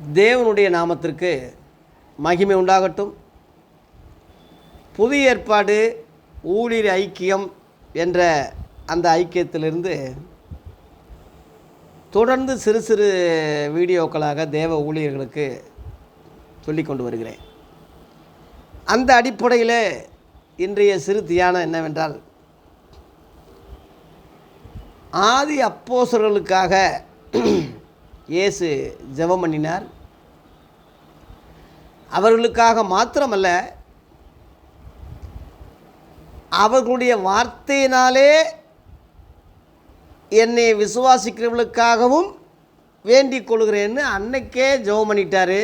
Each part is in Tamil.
தேவனுடைய நாமத்திற்கு மகிமை உண்டாகட்டும். புதிய ஏற்பாடு ஊழியர் ஐக்கியம் என்ற அந்த ஐக்கியத்திலிருந்து தொடர்ந்து சிறு சிறு வீடியோக்களாக தேவ ஊழியர்களுக்கு சொல்லி கொண்டு வருகிறேன். அந்த அடிப்படையில் இன்றைய சிறு தியானம் என்னவென்றால் ஆதி அப்போசர்களுக்காக இயேசு ஜெபம் பண்ணினார். அவர்களுக்காக மாத்திரமல்ல அவர்களுடைய வார்த்தையினாலே என்னை விசுவாசிக்கிறவர்களுக்காகவும் வேண்டிக் கொள்கிறேன்னு அன்னைக்கே ஜெபம் பண்ணிட்டார்.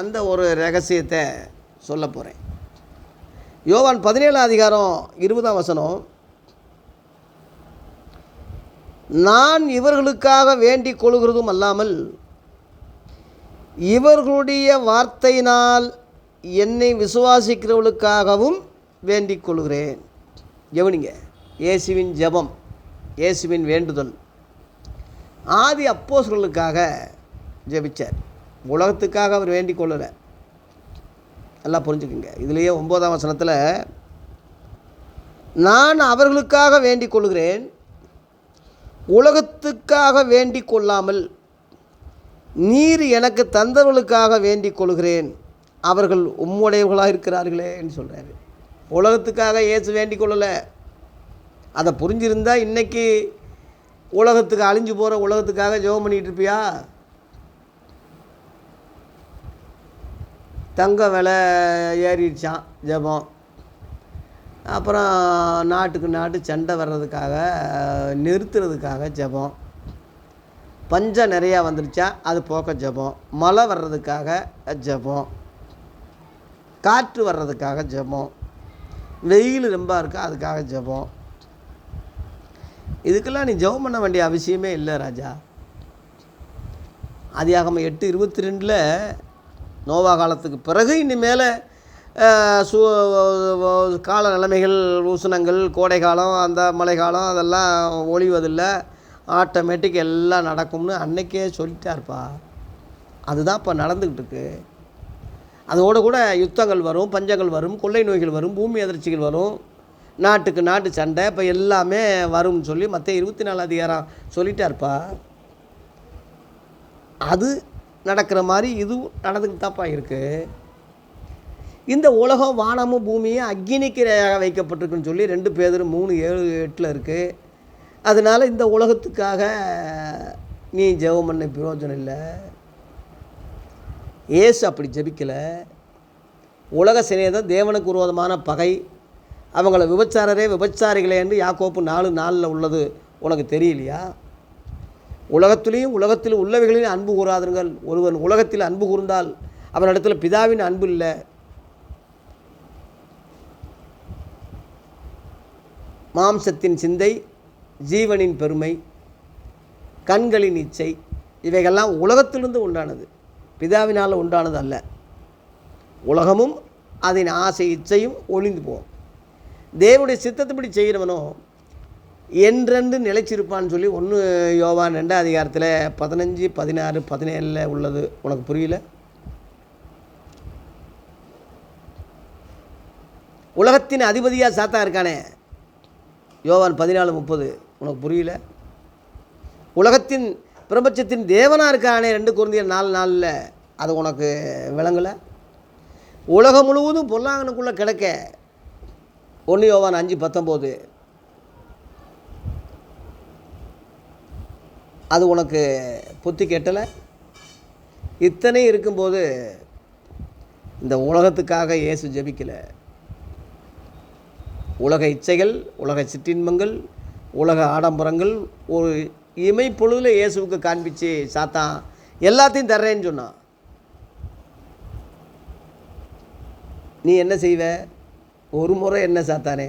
அந்த ஒரு ரகசியத்தை சொல்ல போகிறேன் யோவான் பதினேழாம் அதிகாரம் இருபதாம் வசனம் நான் இவர்களுக்காக வேண்டிக் கொள்கிறதும் அல்லாமல் இவர்களுடைய வார்த்தையினால் என்னை விசுவாசிக்கிறவர்களுக்காகவும் வேண்டிக் கொள்கிறேன். எவனிங்க இயேசுவின் ஜெபம் இயேசுவின் வேண்டுதல். ஆதி அப்போஸ்களுக்காக ஜெபிச்சார். உலகத்துக்காக அவர் வேண்டிக் கொள்ளலை. நல்லா புரிஞ்சுக்குங்க. இதுலேயே ஒம்போதாம் வசனத்தில் நான் அவர்களுக்காக வேண்டிக் கொள்கிறேன். உலகத்துக்காக வேண்டிக் கொள்ளாமல் நீர் எனக்கு தந்தவர்களுக்காக வேண்டிக் கொள்கிறேன். அவர்கள் உம்முடையவர்களாக இருக்கிறார்களே என்று சொல்கிறாரு உலகத்துக்காக இயேசு வேண்டிக் கொள்ளலை. அதை புரிஞ்சிருந்தால் இன்றைக்கி உலகத்துக்கு அழிஞ்சு போகிற உலகத்துக்காக ஜெபம் பண்ணிகிட்டு இருப்பியா? தங்க விலை ஏறிடுச்சான் ஜெபம். அப்புறம் நாட்டுக்கு நாட்டு சண்டை வர்றதுக்காக நிறுத்துறதுக்காக ஜெபம். பஞ்சம் நிறையா வந்துருச்சா அது போக்க ஜெபம். மழை வர்றதுக்காக ஜெபம். காற்று வர்றதுக்காக ஜெபம். வெயில் ரொம்ப இருக்கா அதுக்காக ஜெபம். இதுக்கெல்லாம் நீ ஜெபம் பண்ண வேண்டிய அவசியமே இல்லை ராஜா. ஆதியாகம எட்டு இருபத்தி ரெண்டில் நோவா காலத்துக்கு பிறகு இனிமேல் சூ கால நிலைமைகள் உஷ்ணங்கள் கோடை காலம் அந்த மழை காலம் அதெல்லாம் ஒழிவதில்லை. ஆட்டோமேட்டிக் எல்லாம் நடக்கும்னு அன்னைக்கே சொல்லிட்டார்ப்பா. அதுதான் இப்போ நடந்துக்கிட்டு இருக்கு. அதோடு கூட யுத்தங்கள் வரும் பஞ்சங்கள் வரும் கொள்ளை நோய்கள் வரும் பூமி அதிர்ச்சிகள் வரும். நாட்டுக்கு நாட்டு சண்டை இப்போ எல்லாமே வரும்னு சொல்லி மற்ற இருபத்தி நாலு அதிகாரம் சொல்லிட்டார்ப்பா. அது நடக்கிற மாதிரி இதுவும் நடந்துக்கிட்டு தான்ப்பா இருக்குது இந்த உலகம் வானமும் பூமியும் அக்னிக்கு வைக்கப்பட்டிருக்குன்னு சொல்லி ரெண்டு பேர் மூணு ஏழு எட்டில் இருக்குது அதனால் இந்த உலகத்துக்காக நீ ஜெபம் பண்ண பிரயோஜனம் இல்லை. ஏசு அப்படி ஜெபிக்கலை. உலக சிநேதம் தேவனுக்கு விரோதமான பகை. அவங்கள விபச்சாரரே விபச்சாரிகளே என்று யாக்கோப்பு நாலு நாளில் உள்ளது. உனக்கு தெரியலையா? உலகத்திலையும் உலகத்தில் உள்ளவைகளையும் அன்பு கூறாதுங்கள் ஒருவன் உலகத்தில் அன்பு கூர்ந்தால் அவனிடத்தில் பிதாவின் அன்பு இல்லை. மாம்சத்தின் சிந்தை ஜீவனின் பெருமை கண்களின் இச்சை இவைகள்லாம் உலகத்திலிருந்து உண்டானது. பிதாவினால் உண்டானது அல்ல. உலகமும் அதன் ஆசை இச்சையும் ஒளிந்து போகும் தேவனுடைய சித்தத்தைப்படி செய்கிறவனோ என்றென்று நிலைச்சிருப்பான்னு சொல்லி ஒன்று யோவான் ரெண்டாம் அதிகாரத்தில் பதினஞ்சு பதினாறு பதினேழில் உள்ளது. உனக்கு புரியல? உலகத்தின் அதிபதியாக சாத்தா இருக்கானே. யோவான் பதினாலு முப்பது. உனக்கு புரியல? உலகத்தின் பிரபஞ்சத்தின் தேவனாக இருக்கானே ரெண்டு குருந்தியர் நாலு நாளில். அது உனக்கு விளங்கலை? உலகம் முழுவதும் பொல்லாங்கனுக்குள்ளே கிடக்க. ஒன்று யோவான் அஞ்சு பத்தொம்போது. அது உனக்கு புத்தி கெட்டலை? இத்தனை இருக்கும்போது இந்த உலகத்துக்காக இயேசு ஜெபிக்கலை. உலக இச்சைகள் உலக சிற்றின்பங்கள் உலக ஆடம்பரங்கள் ஒரு இமைப்பொழுதில் இயேசுவுக்கு காண்பிச்சு சாத்தான் எல்லாத்தையும் தர்றேன்னு சொன்னான் நீ என்ன செய்வ? ஒரு முறை என்ன சாத்தானே?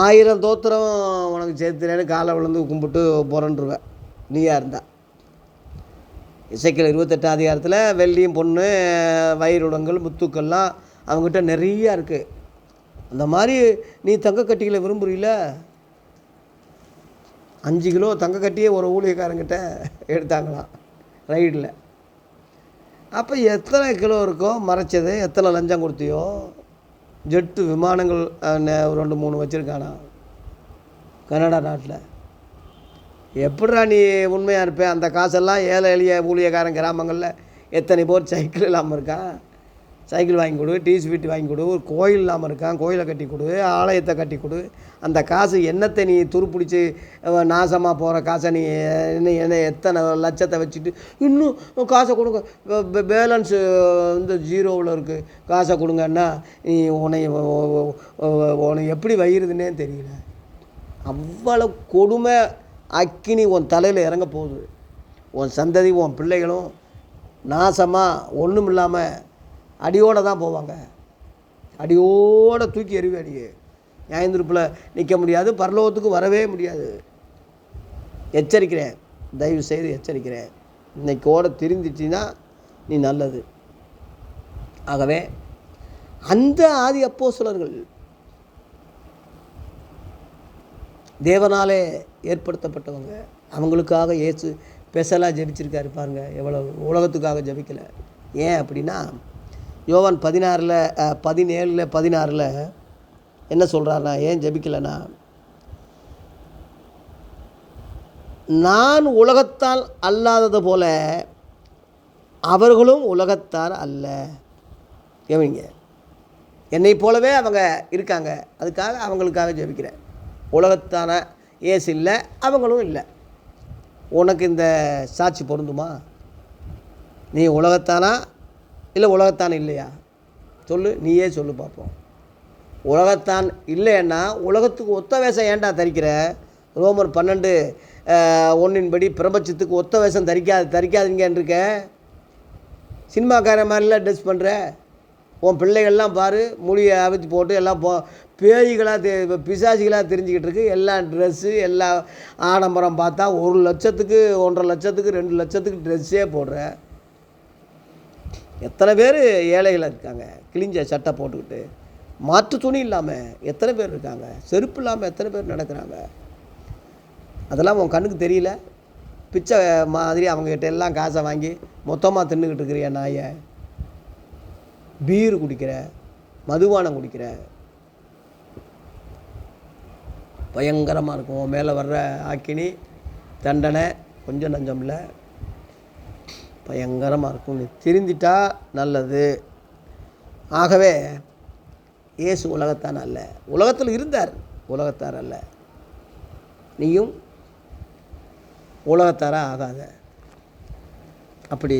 ஆயிரம் தோத்திரம் உனக்கு சேர்த்துறேன்னு காலை விழுந்து கும்பிட்டு போகிறன்ருவேன் நீயா இருந்தா. இசைக்கல் இருபத்தெட்டாம் அதிகாரத்தில் வெள்ளியும் பொண்ணு வயிறுடங்கள் முத்துக்கள்லாம் அவங்ககிட்ட நிறையா இருக்குது அந்த மாதிரி நீ தங்க கட்டிகளை அஞ்சு கிலோ தங்க கட்டியே ஒரு ஊழியக்காரங்கிட்ட எடுத்தாங்களாம் ரைடில். அப்போ எத்தனை கிலோ இருக்கோ மறைச்சது எத்தனை லஞ்சம் கொடுத்தியோ ஜெட்டு விமானங்கள் ரெண்டு மூணு வச்சுருக்கானா கனடா நாட்டில். எப்படா நீ உண்மையாக இருப்பேன் அந்த காசெல்லாம் ஏழை எளிய ஊழியக்காரன் கிராமங்களில் எத்தனை பேர் சைக்கிள் இல்லாமல் இருக்கான் சைக்கிள் வாங்கி கொடு டீ ஸ்வீட் வாங்கி கொடு ஒரு கோயில் இல்லாமல் இருக்கான் கோயிலை கட்டி கொடு ஆலயத்தை கட்டி கொடு. அந்த காசு என்னத்தை நீ துருப்பிடிச்சி நாசமாக போகிற காசை நீ என்ன என்ன எத்தனை லட்சத்தை வச்சுட்டு இன்னும் காசை கொடுங்க. பேலன்ஸு வந்து ஜீரோவில் இருக்குது காசை கொடுங்கன்னா நீ உன்னை உனக்கு எப்படி வயிறுதுன்னே தெரியல. அவ்வளோ கொடுமை அக்கினி உன் தலையில் இறங்க போகுது. உன் சந்ததி உன் பிள்ளைகளும் நாசமாக ஒன்றும் இல்லாமல் அடியோடு தான் போவாங்க. அடியோட தூக்கி எறிவே அடியே. நியாயந்திருப்பில் நிற்க முடியாது பரலோகத்துக்கு வரவே முடியாது. எச்சரிக்கிறேன். தயவு செய்து எச்சரிக்கிறேன். இன்னைக்கோட திருந்திச்சின்னா நீ நல்லது. ஆகவே அந்த ஆதி அப்போ சிலர்கள் தேவனாலே ஏற்படுத்தப்பட்டவங்க. அவங்களுக்காக ஏசு ஸ்பெஷலாக ஜெபிச்சிருக்காரு பாருங்க. எவ்வளோ உலகத்துக்காக ஜெபிக்கலை. ஏன் அப்படின்னா யோவான் பதினாறில் பதினேழில் பதினாறில் என்ன சொல்கிறாருன்னா ஏன் ஜெபிக்கலைன்னா நான் உலகத்தால் அல்லாதது போல அவர்களும் உலகத்தார் அல்ல. கவனிங்க என்னை போலவே அவங்க இருக்காங்க. அதுக்காக அவங்களுக்காக ஜெபிக்கிறேன். உலகத்தான ஏசு இல்லை அவங்களும் இல்லை. உனக்கு இந்த சாட்சி பொருந்துமா? நீ உலகத்தானா? இல்லை உலகத்தான் இல்லையா? சொல்லு நீயே சொல்லு பார்ப்போம் உலகத்தான் இல்லைன்னா உலகத்துக்கு ஒத்த வேஷம் ஏன்டா தரிக்கிற? ரோமர் பன்னெண்டு ஒன்றின்படி பிரபஞ்சத்துக்கு ஒத்த வேஷம் தரிக்காது தரிக்காதீங்கன்னு இருக்க சினிமாக்கார மாதிரிலாம் ட்ரெஸ் பண்ணுற உன் பிள்ளைகள்லாம் பாரு மொழியை அவித்து போட்டு எல்லாம் போ பேய்களாக தெ பிசாசிகளாக தெரிஞ்சுக்கிட்டு இருக்கு. எல்லாம் ட்ரெஸ்ஸு எல்லா ஆடம்பரம் பார்த்தா ஒரு லட்சத்துக்கு ஒன்றரை லட்சத்துக்கு ரெண்டு லட்சத்துக்கு ட்ரெஸ்ஸே போடுற. எத்தனை பேர் ஏழைகள் இருக்காங்க? கிழிஞ்ச சட்டை போட்டுக்கிட்டு. மாற்று துணி இல்லாமல் எத்தனை பேர் இருக்காங்க? செருப்பு இல்லாமல் எத்தனை பேர் நடக்கிறாங்க? அதெல்லாம் உன் கண்ணுக்கு தெரியல? பிச்சை மாதிரி அவங்ககிட்ட எல்லாம் காசை வாங்கி மொத்தமாக தின்னுக்கிட்டு இருக்கிறியா நாயை? பீர் குடிக்கிற மதுபானம் குடிக்கிற. பயங்கரமாக இருக்கும். உன் மேலே வர்ற ஆக்கினி தண்டனை கொஞ்சம் நஞ்சம் இல்லை. பயங்கரமாக இருக்கும் நீ திருந்திட்டா நல்லது. ஆகவே இயேசு உலகத்தான் அல்ல. உலகத்தில் இருந்தார். உலகத்தார் அல்ல. நீயும் உலகத்தாராக ஆகாத. அப்படி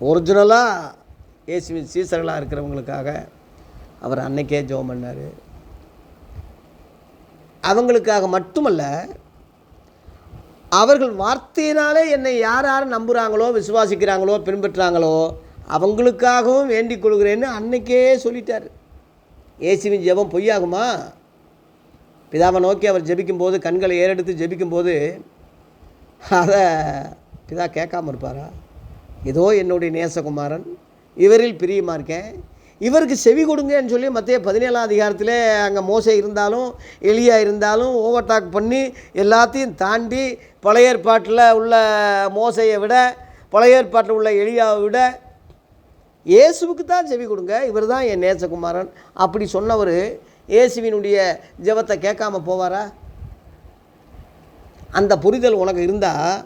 ஒரிஜினலாக இயேசுவின் சீசர்களாக இருக்கிறவங்களுக்காக அவர் அன்னைக்கே ஜோம் பண்ணார். அவங்களுக்காக மட்டுமல்ல அவர்கள் வார்த்தையினாலே என்னை யார் யார் நம்புகிறாங்களோ விசுவாசிக்கிறாங்களோ பின்பற்றுறாங்களோ அவங்களுக்காகவும் வேண்டிக் கொள்கிறேன்னு அன்னைக்கே சொல்லிட்டார். இயேசுவின் ஜெபம் பொய்யாகுமா? பிதாவை நோக்கி அவர் ஜெபிக்கும்போது கண்களை ஏறெடுத்து ஜெபிக்கும்போது அதை பிதா கேட்காம இருப்பாரா? இதோ என்னுடைய நேசகுமாரன் இவரில் பிரியமாக இருக்கேன். இவருக்கு செவி கொடுங்கன்னு சொல்லி மத்திய பதினேழாம் அதிகாரத்தில் அங்கே மோசை இருந்தாலும் எளியா இருந்தாலும் ஓவர்டாக் பண்ணி எல்லாத்தையும் தாண்டி பழைய ஏற்பாட்டில் உள்ள மோசையை விட பழைய ஏற்பாட்டில் உள்ள எளியாவை விட இயேசுவுக்கு தான் செவி கொடுங்க இவர் தான் என் நேசகுமாரன் அப்படி சொன்னவர் இயேசுவினுடைய ஜெபத்தை கேட்காம போவாரா? அந்த புரிதல் உனக்கு இருந்தால்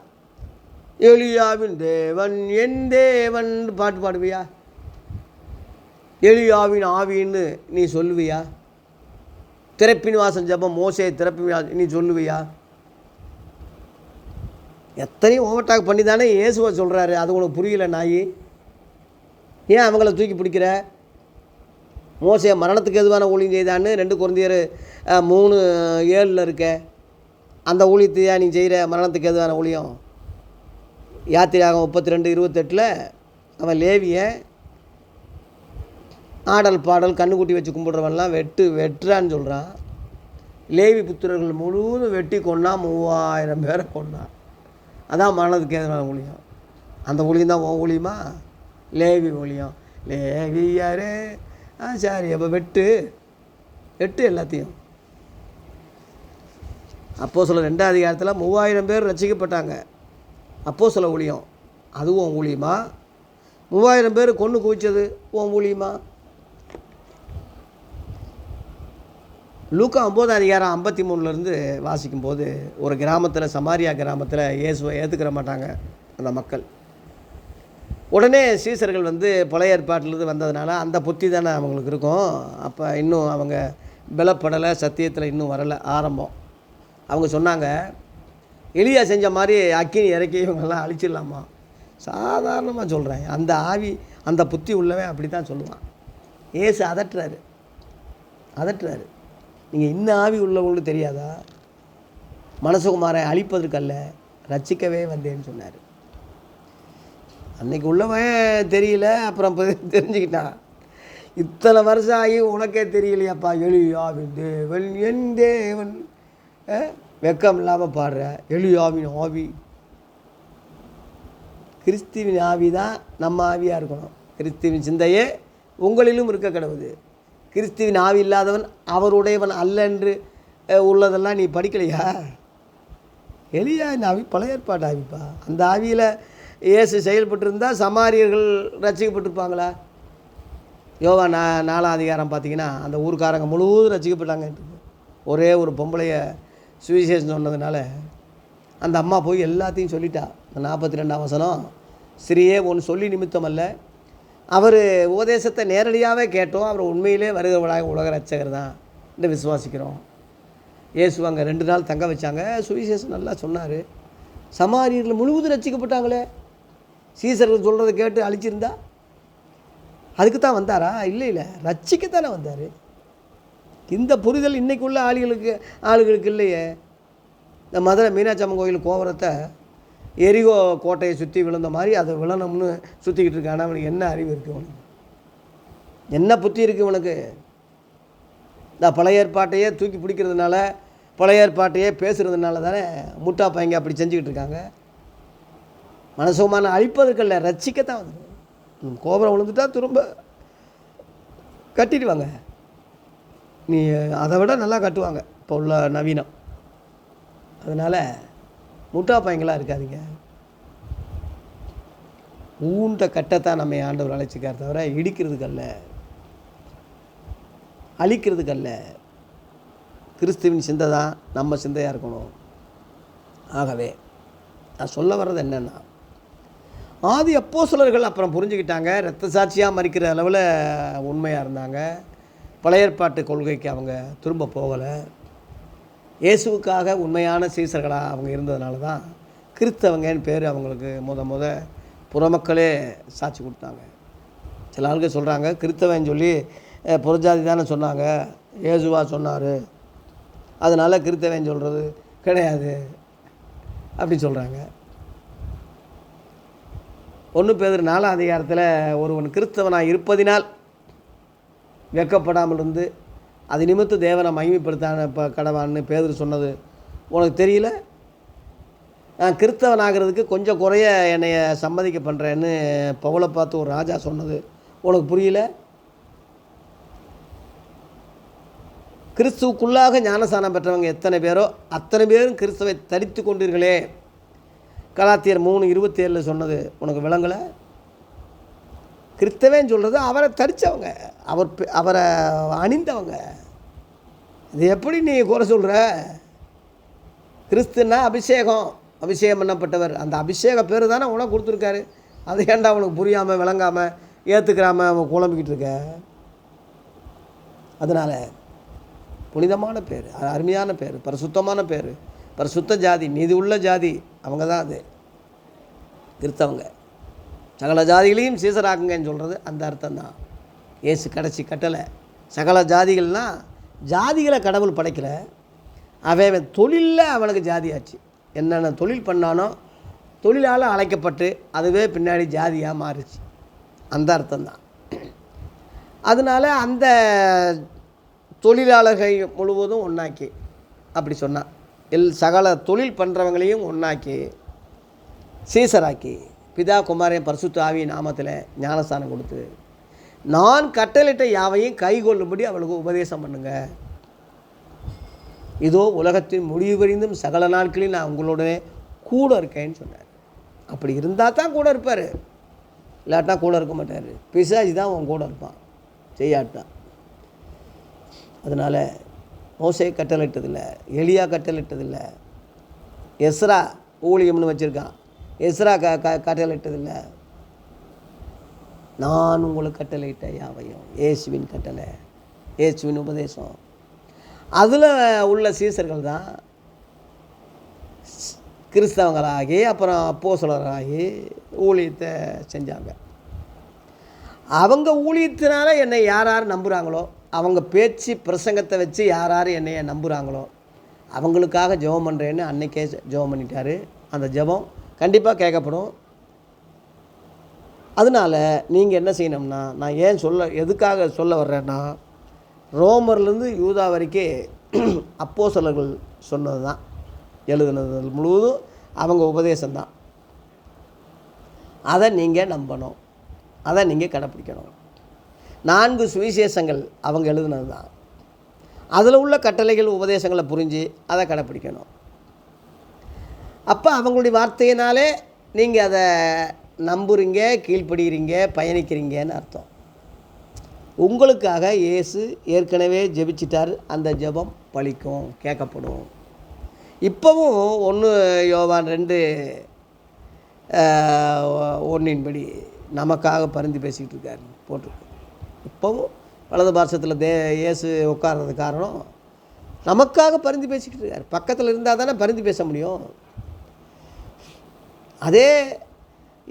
எளியாவின் தேவன் என் தேவன் பாட்டு பாடுவியா? எளியாவின் ஆவின்னு நீ சொல்லுவியா? திறப்பின் வாசல் ஜபம் மோசே திறப்பின் நீ சொல்லுவியா? எத்தனையும் ஓவர்டாக் பண்ணி தானே இயேசுவை சொல்கிறாரு அது உனக்கு புரியல நாயி. ஏன் அவங்கள தூக்கி பிடிக்கிற? மோசையை மரணத்துக்கு எதுவான ஊழியம் செய்தான்னு ரெண்டு குழந்தையர் மூணு ஏழில் இருக்க. அந்த ஊழியத்தையா நீ செய்கிற மரணத்துக்கு எதுவான ஊழியம்? யாத்திரையாகும் முப்பத்தி ரெண்டு இருபத்தெட்டில் அவன் லேவியன் ஆடல் பாடல் கண்ணுக்குட்டி வச்சு கும்பிட்றவன்லாம் வெட்டு வெட்டுறான்னு சொல்கிறான் லேவி புத்திரர்கள் முழுவதும் வெட்டி கொன்னா மூவாயிரம் பேரை கொண்டான் அதான் மனதுக்கு எதிரான ஒழியம் அந்த ஒளியும் தான் உன் ஒளியுமா? லேவி ஒளியம். லேவி யாரு? ஆ சரி அப்போ வெட்டு. வெட்டு எல்லாத்தையும். அப்போ சொல்ல ரெண்டாம் அதிகாரத்தில் மூவாயிரம் பேர் ரசிக்கப்பட்டாங்க. அப்போ சொல்ல ஊழியம் அதுவும் ஊழியமா மூவாயிரம் பேர் கொன்று குவிச்சது உன் மூலியமா லூக்கா ஒம்போதாம் அதிகாரம் ஐம்பத்தி மூணுலேருந்து வாசிக்கும்போது ஒரு கிராமத்தில் சமாரியா கிராமத்தில் இயேசுவை ஏற்றுக்கிற மாட்டாங்க அந்த மக்கள். உடனே சீசர்கள் வந்து பழைய ஏற்பாட்டிலேருந்து வந்ததுனால அந்த புத்தி தானே அவங்களுக்கு இருக்கும். அப்போ இன்னும் அவங்க பலப்படலை சத்தியத்தில் இன்னும் வரலை ஆரம்பம். அவங்க சொன்னாங்க எளியா செஞ்ச மாதிரி அக்கினி இறக்கி இவங்கெல்லாம் அழிச்சிடலாமா? சாதாரணமாக சொல்கிறேன் அந்த ஆவி அந்த புத்தி உள்ளவன் அப்படி தான் சொல்லுவான். ஏசு அதட்டுறாரு. அதட்டுறாரு. நீங்கள் இந்த ஆவி உள்ளவங்களுக்கு தெரியாதா? மனசுகுமாரை அழிப்பதற்கல்ல ரசிக்கவே வந்தேன்னு சொன்னார். அன்னைக்கு உள்ளவன் தெரியல அப்புறம் தெரிஞ்சுக்கிட்டான். இத்தனை வருஷம் ஆகி உனக்கே தெரியலையாப்பா எளியாவின் தேவன் என் தேவன். வெக்கம் இல்லாமல் பாடுற எளியாவின் ஆவி. கிறிஸ்துவின் ஆவி தான் நம்ம ஆவியாக இருக்கணும். கிறிஸ்துவின் சிந்தையே உங்களிலும் இருக்க கிடவுது. கிறிஸ்துவின் ஆவி இல்லாதவன் அவருடையவன் அல்ல என்று உள்ளதெல்லாம் நீ படிக்கலையா? எளியா இந்த ஆவி பழைய ஏற்பாடு ஆவிப்பா. அந்த ஆவியில் இயேசு செயல்பட்டிருந்தால் சமாரியர்கள் ரசிக்கப்பட்டிருப்பாங்களா? யோகா நா நாலாம் அதிகாரம் பார்த்தீங்கன்னா அந்த ஊருக்காரங்க முழுவதும் ரசிக்கப்பட்டாங்க. ஒரே ஒரு பொம்பளைய சுவிசேஷம் சொன்னதுனால அந்த அம்மா போய் எல்லாத்தையும் சொல்லிட்டா. இந்த நாற்பத்தி ரெண்டாம் வசனம் ஸ்ரீயே ஒன்று சொல்லி நிமித்தம் அல்ல. அவர் உபதேசத்தை நேரடியாகவே கேட்டோம். அவர் உண்மையிலே வருகிறவளாக உலக ரட்சகர் தான் என்று விசுவாசிக்கிறோம். இயேசு அங்கே ரெண்டு நாள் தங்க வச்சாங்க. சுவிசேஷம் நல்லா சொன்னார். சமாரியர்கள் முழுவதும் ரசிக்கப்பட்டாங்களே சீசர்கள் சொல்கிறத கேட்டு அழிச்சிருந்தா? அதுக்கு தான் வந்தாரா? இல்லை இல்லை. ரச்சிக்கத்தானே வந்தார். இந்த புரிதல் இன்றைக்குள்ள ஆளுகளுக்கு ஆளுகளுக்கு இல்லையே. இந்த மதுரை மீனாட்சி அம்மன் கோயில் கோபுரத்தை எரிகோ கோட்டையை சுற்றி விழுந்த மாதிரி அதை விழணும்னு சுற்றிக்கிட்டு இருக்கான். அவனுக்கு என்ன அறிவு இருக்குது அவனுக்கு என்ன புத்தி இருக்குது உனக்கு இந்த பழைய ஏற்பாட்டையே தூக்கி பிடிக்கிறதுனால பழைய ஏற்பாட்டையே பேசுகிறதுனால தானே முட்டா பையங்க அப்படி செஞ்சுக்கிட்டு இருக்காங்க. மனசுமான அழிப்பதற்கல்ல ரட்சிக்கத்தான் வந்து. கோபுரம் விழுந்துட்டா திரும்ப கட்டிடுவாங்க நீ அதை விட நல்லா கட்டுவாங்க இப்போ உள்ள நவீனம். அதனால் முட்டா பையங்களாக இருக்காதீங்க. ஊண்ட கட்டத்தான் நம்ம ஆண்டவர் அழைச்சிக்கார் தவிர இடிக்கிறதுக்கல்ல. அழிக்கிறதுக்கல்ல. கிறிஸ்துவின் சிந்தை தான் நம்ம சிந்தையாக இருக்கணும். ஆகவே நான் சொல்ல வர்றது என்னென்னா ஆதி அப்போஸ்தலர்கள் அப்புறம் புரிஞ்சுக்கிட்டாங்க ரத்த சாட்சியாக மறிக்கிற அளவில் உண்மையாக இருந்தாங்க. பழையற்பாட்டு கொள்கைக்கு அவங்க திரும்ப போகலை. இயேசுவுக்காக உண்மையான சீசர்களாக அவங்க இருந்ததுனால தான் கிறிஸ்தவங்கன்னு பேர் அவங்களுக்கு முத முத புறமக்களே சாட்சி கொடுத்தாங்க. சில ஆளுங்க சொல்கிறாங்க கிறிஸ்தவன் சொல்லி புறஜாதி தானே சொன்னாங்க இயேசுவா சொன்னார். அதனால் கிறிஸ்தவன் சொல்கிறது கிடையாது அப்படி சொல்கிறாங்க ஒன்று பேர் நாலாம் அதிகாரத்தில் ஒருவன் கிறிஸ்தவனாக இருப்பதினால் வெக்கப்படாமல் இருந்து அது நிமித்து தேவனை மகிமைப்படுத்தான இப்போ கடவான்னு பேதர் சொன்னது. உனக்கு தெரியல? நான் கிறிஸ்தவன் ஆகிறதுக்கு கொஞ்சம் குறைய என்னைய சம்மதிக்க பண்ணுறேன்னு பவுலை பார்த்து ஒரு ராஜா சொன்னது. உனக்கு புரியல? கிறிஸ்துவுக்குள்ளாக ஞானசானம் பெற்றவங்க எத்தனை பேரோ அத்தனை பேரும் கிறிஸ்துவை தரித்து கொண்டீர்களே. கலாத்தியர் மூணு இருபத்தி ஏழில் சொன்னது. உனக்கு விளங்கலை? கிறிஸ்தவன் சொல்கிறது அவரை தரித்தவங்க அவர் அவரை அணிந்தவங்க. இது எப்படி நீ குறை சொல்கிற கிறிஸ்துன்னா அபிஷேகம். அபிஷேகம் பண்ணப்பட்டவர். அந்த அபிஷேக பேர் தானே உனக்கு கொடுத்துருக்காரு. அது ஏன்டா அவனுக்கு புரியாமல் விளங்காமல் ஏற்றுக்கிறாமல் அவன் குழம்பிக்கிட்டு இருக்க? அதனால் புனிதமான பேர் அருமையான பேர் பரிசுத்தமான பேர் பரிசுத்த ஜாதி நீதி உள்ள ஜாதி அவங்க தான் அது. கிறிஸ்தவங்க. சகல ஜாதிகளையும் சீசராக்குங்கன்னு சொல்கிறது அந்த அர்த்தம் தான் ஏசு கடைசி கட்டளை. சகல ஜாதிகள்னால் ஜாதிகளை கடவுள் படைக்கல. அவன் அவன் தொழிலில் அவனுக்கு ஜாதியாச்சு. என்னென்ன தொழில் பண்ணானோ தொழிலால் அழைக்கப்பட்டு அதுவே பின்னாடி ஜாதியாக மாறுச்சு. அந்த அர்த்தம் தான் அதனால் அந்த தொழிலாளர்கள் முழுவதும் ஒன்றாக்கி அப்படி சொன்னான். எல் சகல தொழில் பண்ணுறவங்களையும் ஒன்றாக்கி சீசராக்கி. பிதா குமாரன் பரிசுத்த ஆவி நாமத்தில் ஞானஸ்தானம் கொடுத்து நான் கட்டளிட்ட யாவையும் கைகொள்ளும்படி அவளுக்கு உபதேசம் பண்ணுங்க. இதோ உலகத்தின் முடிவு சகல நாட்களில் நான் உங்களோட கூட இருக்கேன்னு சொன்னார். அப்படி இருந்தால் தான் கூட இருப்பார். இல்லாட்டா கூட இருக்க மாட்டார். பிசாஜி தான் அவன் கூட இருப்பான். செய்யாட்டான் அதனால் மோசை கட்டளிட்டதில்லை எலியா கட்டளிட்டதில்லை எஸ்ரா ஊழியம்னு வச்சுருக்கான். எஸ்ரா க க கட்டளிட்டதில்லை நான் உங்களுக்கு கட்டளையிட்ட யாவையும்? இயேசுவின் கட்டளை. இயேசுவின் உபதேசம். அதில் உள்ள சீசர்கள் தான் கிறிஸ்தவங்களாகி அப்புறம் அப்போசலராகி ஊழியத்தை செஞ்சாங்க. அவங்க ஊழியத்தினால என்னை யார் யார் நம்புகிறாங்களோ அவங்க பேச்சு பிரசங்கத்தை வச்சு யார் யார் என்னைய நம்புகிறாங்களோ அவங்களுக்காக ஜெபம் பண்ணுறேன்னு அன்னைக்கே ஜெபம் பண்ணிட்டாரு. அந்த ஜெபம் கண்டிப்பாக கேட்கப்படும். அதனால் நீங்கள் என்ன செய்யணும்னா நான் ஏன் சொல்ல எதுக்காக சொல்ல வர்றேன்னா ரோமர்லேருந்து யூதா வரைக்கும் அப்போ சொன்னது தான் எழுதுனது முழுவதும் அவங்க உபதேசம்தான். அதை நீங்கள் நம்பணும். அதை நீங்கள் கடைப்பிடிக்கணும். நான்கு சுவிசேஷங்கள் அவங்க எழுதுனது தான் அதில் உள்ள கட்டளைகள் உபதேசங்களை புரிஞ்சு அதை கடைப்பிடிக்கணும். அப்போ அவங்களுடைய வார்த்தையினாலே நீங்கள் அதை நம்புறீங்க கீழ்ப்படுகிறீங்க பயணிக்கிறீங்கன்னு அர்த்தம். உங்களுக்காக இயேசு ஏற்கனவே ஜெபிச்சிட்டார் அந்த ஜெபம் பலிக்கும் கேட்கப்படும். இப்போவும் ஒன்று யோவான் ரெண்டு ஒன்றின்படி நமக்காக பரிந்து பேசிக்கிட்டு இருக்காரு போட்டிருக்கு. இப்போவும் வலது பாரசத்தில் தே இயேசு உட்கார்றது காரணம் நமக்காக பரிந்து பேசிக்கிட்டு இருக்கார். பக்கத்தில் இருந்தால் தானே பரிந்து பேச முடியும். அதே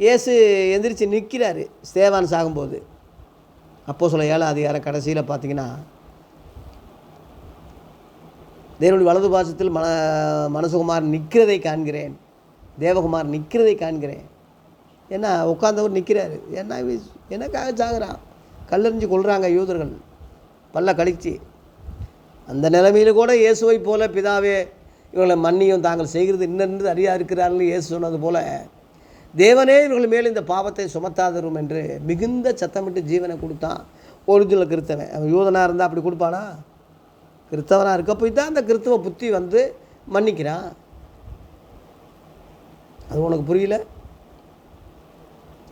இயேசு எந்திரிச்சு நிற்கிறாரு ஸ்தேவான் சாகும்போது. அப்போ சொல்ல ஏழாம் அதிகாரம் கடைசியில் பார்த்தீங்கன்னா தேவனுடைய வலது பாசத்தில் மன மனசுகுமார் நிற்கிறதை காண்கிறேன். தேவகுமார் நிற்கிறதை காண்கிறேன். ஏன்னா உட்காந்தவர் நிற்கிறாரு என்ன எனக்காக சாகுறான். கல்லறிஞ்சு கொள்கிறாங்க யூதர்கள். பல்ல கழிச்சு அந்த நிலைமையில் கூட இயேசுவை போல பிதாவே இவர்களை மன்னியும் தாங்கள் செய்கிறது இன்னென்று அறியா இருக்கிறார்கள் இயேசு சொன்னது போல தேவனே இவர்கள் மேல் இந்த பாவத்தை சுமத்தாதரும் என்று மிகுந்த சத்தமிட்டு ஜீவனை கொடுத்தான். ஒரிஜினல் கிறித்தவன் அவன் யூதனாக இருந்தால் அப்படி கொடுப்பானா? கிறித்தவனாக இருக்க போய் தான் அந்த கிறித்துவ புத்தி வந்து மன்னிக்கிறான். அது உனக்கு புரியல?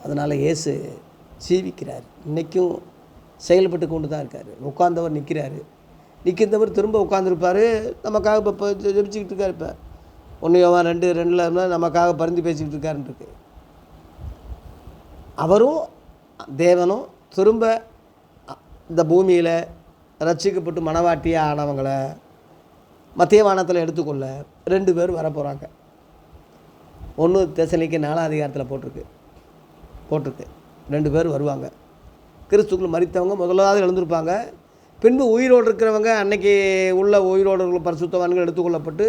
அதனால் இயேசு சீவிக்கிறார் இன்றைக்கும் செயல்பட்டு கொண்டு தான் இருக்கார். உட்கார்ந்தவர் நிற்கிறாரு. நிற்கிறவர் திரும்ப உட்காந்துருப்பார் நமக்காக இப்போ இப்போ ஜெபிச்சுக்கிட்டு இருக்கார் இப்போ. ஒன்று யோவான் ரெண்டு ரெண்டில் இருந்தால் நமக்காக பரிந்து பேசிக்கிட்டு இருக்காருன்ட்டுருக்கு அவரும் தேவனும் திரும்ப இந்த பூமியில் ரட்சிக்கப்பட்டு மனவாட்டியாக ஆனவங்களை மத்திய வானத்தில் எடுத்துக்கொள்ள ரெண்டு பேர் வரப்போகிறாங்க ஒன்று தெசலிக்கு நாலாம் அதிகாரத்தில் போட்டிருக்கு. போட்டிருக்கு. ரெண்டு பேர் வருவாங்க. கிறிஸ்துக்குள் மறித்தவங்க முதலாவது எழுந்திருப்பாங்க. பின்பு உயிரோடு இருக்கிறவங்க அன்னைக்கு உள்ள உயிரோடு உள்ள பரிசுத்தவான்கள் எடுத்துக்கொள்ளப்பட்டு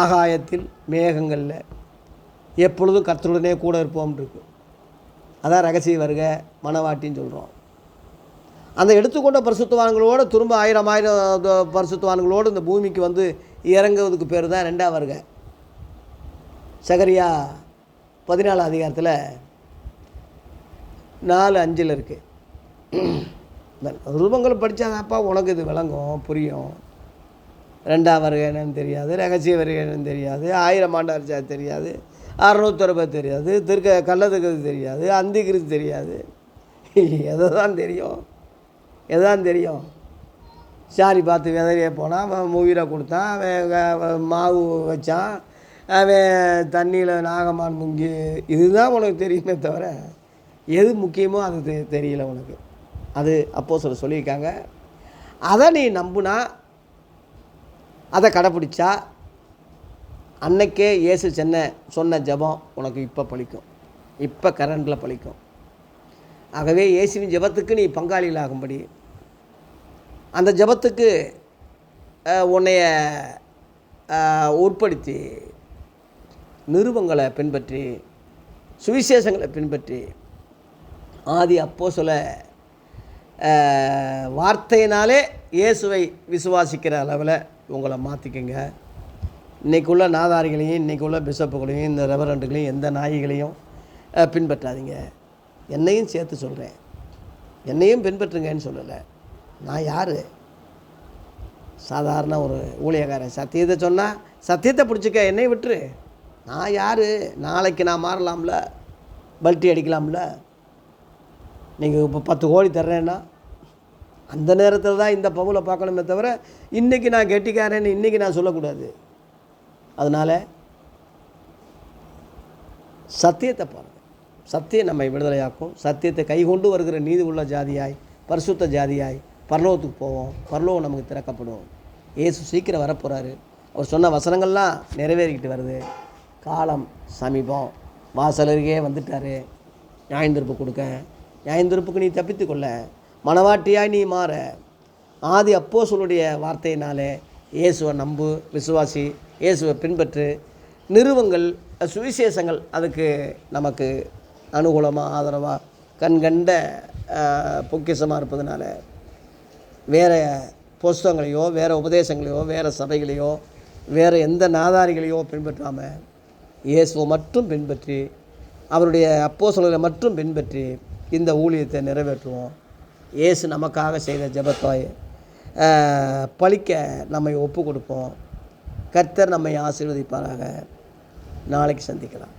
ஆகாயத்தில் மேகங்களில் எப்பொழுதும் கர்த்தருடனே கூட இருப்போம் இருக்கு. அதான் ரகசிய வருக மனவாட்டின்னு சொல்கிறோம் அந்த எடுத்துக்கொண்ட பரிசுத்தவான்களோடு திரும்ப ஆயிரம் ஆயிரம் பரிசுத்தவான்களோடு இந்த பூமிக்கு வந்து இறங்குவதுக்கு பேர் தான் ரெண்டாம் வருக. சகரியா பதினாலாம் அதிகாரத்தில் நாலு அஞ்சில் இருக்குது ரூபங்கள் படித்தாதான்ப்பா உனக்கு இது விளங்கும் புரியும். ரெண்டாம் வருகை என்னன்னு தெரியாது ரகசிய வருகை என்னன்னு தெரியாது ஆயிரம் ஆண்டார் தெரியாது அறுநூத்தறுபது தெரியாது திருக்க கள்ளத்துக்கிறது தெரியாது அந்திக்கிறது தெரியாது. எதை தான் தெரியும்? எதான் தெரியும்? சாரி பார்த்து விதைய போனான் அவன் கொடுத்தான் அவன் மாவு வச்சான் அவன் தண்ணியில் நாகமான் முங்கி இதுதான் உனக்கு தெரியுமே தவிர எது முக்கியமோ அது தெ தெரியல உனக்கு. அது அப்போ சொல்ல சொல்லியிருக்காங்க. அதை நீ நம்புனா அதை கடைப்பிடிச்சா அன்னைக்கே இயேசு சென்ன சொன்ன ஜெபம் உனக்கு இப்போ பலிக்கும் இப்போ கரண்டில் பலிக்கும் ஆகவே இயேசுவின் ஜெபத்துக்கு நீ பங்காளிகளாகும்படி. அந்த ஜெபத்துக்கு உன்னைய உட்படுத்தி நிருபங்களை பின்பற்றி சுவிசேஷங்களை பின்பற்றி ஆதி அப்போ சொல்ல வார்த்தையினாலே இயேசுவை விசுவாசிக்கிற அளவில் உங்களை மாற்றிக்கங்க இன்றைக்குள்ள நாதாரிகளையும் இன்றைக்குள்ள பிஷப்புகளையும் இந்த ரெவரண்டுகளையும் எந்த நாய்களையும் பின்பற்றாதீங்க. என்னையும் சேர்த்து சொல்கிறேன் என்னையும் பின்பற்றுங்கன்னு சொல்லலை. நான் யார்? சாதாரண ஒரு ஊழியக்காரன். சத்தியத்தை சொன்னால் சத்தியத்தை பிடிச்சிக்க என்னை விட்டுரு. நான் யார்? நாளைக்கு நான் மாறலாம்ல? பல்ட்டி அடிக்கலாம்ல? நீங்கள் இப்போ பத்து கோடி தர்றேன்னா அந்த நேரத்தில் தான் இந்த பவுலை பார்க்கணுமே தவிர இன்றைக்கி நான் கெட்டிக்காரேன்னு இன்றைக்கி நான் சொல்லக்கூடாது. அதனால் சத்தியத்தை பாருங்கள் சத்தியம் நம்மை விடுதலையாக்கும். சத்தியத்தை கைகொண்டு வருகிற நீதி உள்ள ஜாதியாய் பரிசுத்த ஜாதியாய் பரலோகத்துக்கு போவோம். பரலோகம் நமக்கு திறக்கப்படும். இயேசு சீக்கிரம் வரப்போகிறாரு அவர் சொன்ன வசனங்கள்லாம் நிறைவேறிக்கிட்டு வருது. காலம் சமீபம். வாசலருகே வந்துட்டார் வந்துட்டாரு. நியாயந்திருப்பு கொடுக்க. நியாயந்திருப்புக்கு நீ தப்பித்து கொள்ள மனவாட்டியாய் நீ மாற. ஆதி அப்போஸ்தலருடைய வார்த்தையினாலே இயேசுவை நம்பு விசுவாசி இயேசுவை பின்பற்று. நிறுவங்கள் சுவிசேஷங்கள் அதுக்கு நமக்கு அனுகூலமாக ஆதரவாக கண்கண்ட பொக்கிஷமாக இருப்பதனால வேறு புஸ்தகங்களையோ வேறு உபதேசங்களையோ வேறு சபைகளையோ வேறு எந்த நாதாரிகளையோ பின்பற்றாமல் இயேசுவை மட்டும் பின்பற்றி அவருடைய அப்போஸ்தலரை மட்டும் பின்பற்றி இந்த ஊழியத்தை நிறைவேற்றுவோம். இயேசு நமக்காக செய்த ஜபத்தாய் பழிக்க நம்மை ஒப்பு கொடுப்போம் கர்த்தர் நம்மை ஆசீர்வதிப்பாராக. நாளைக்கு சந்திக்கலாம்.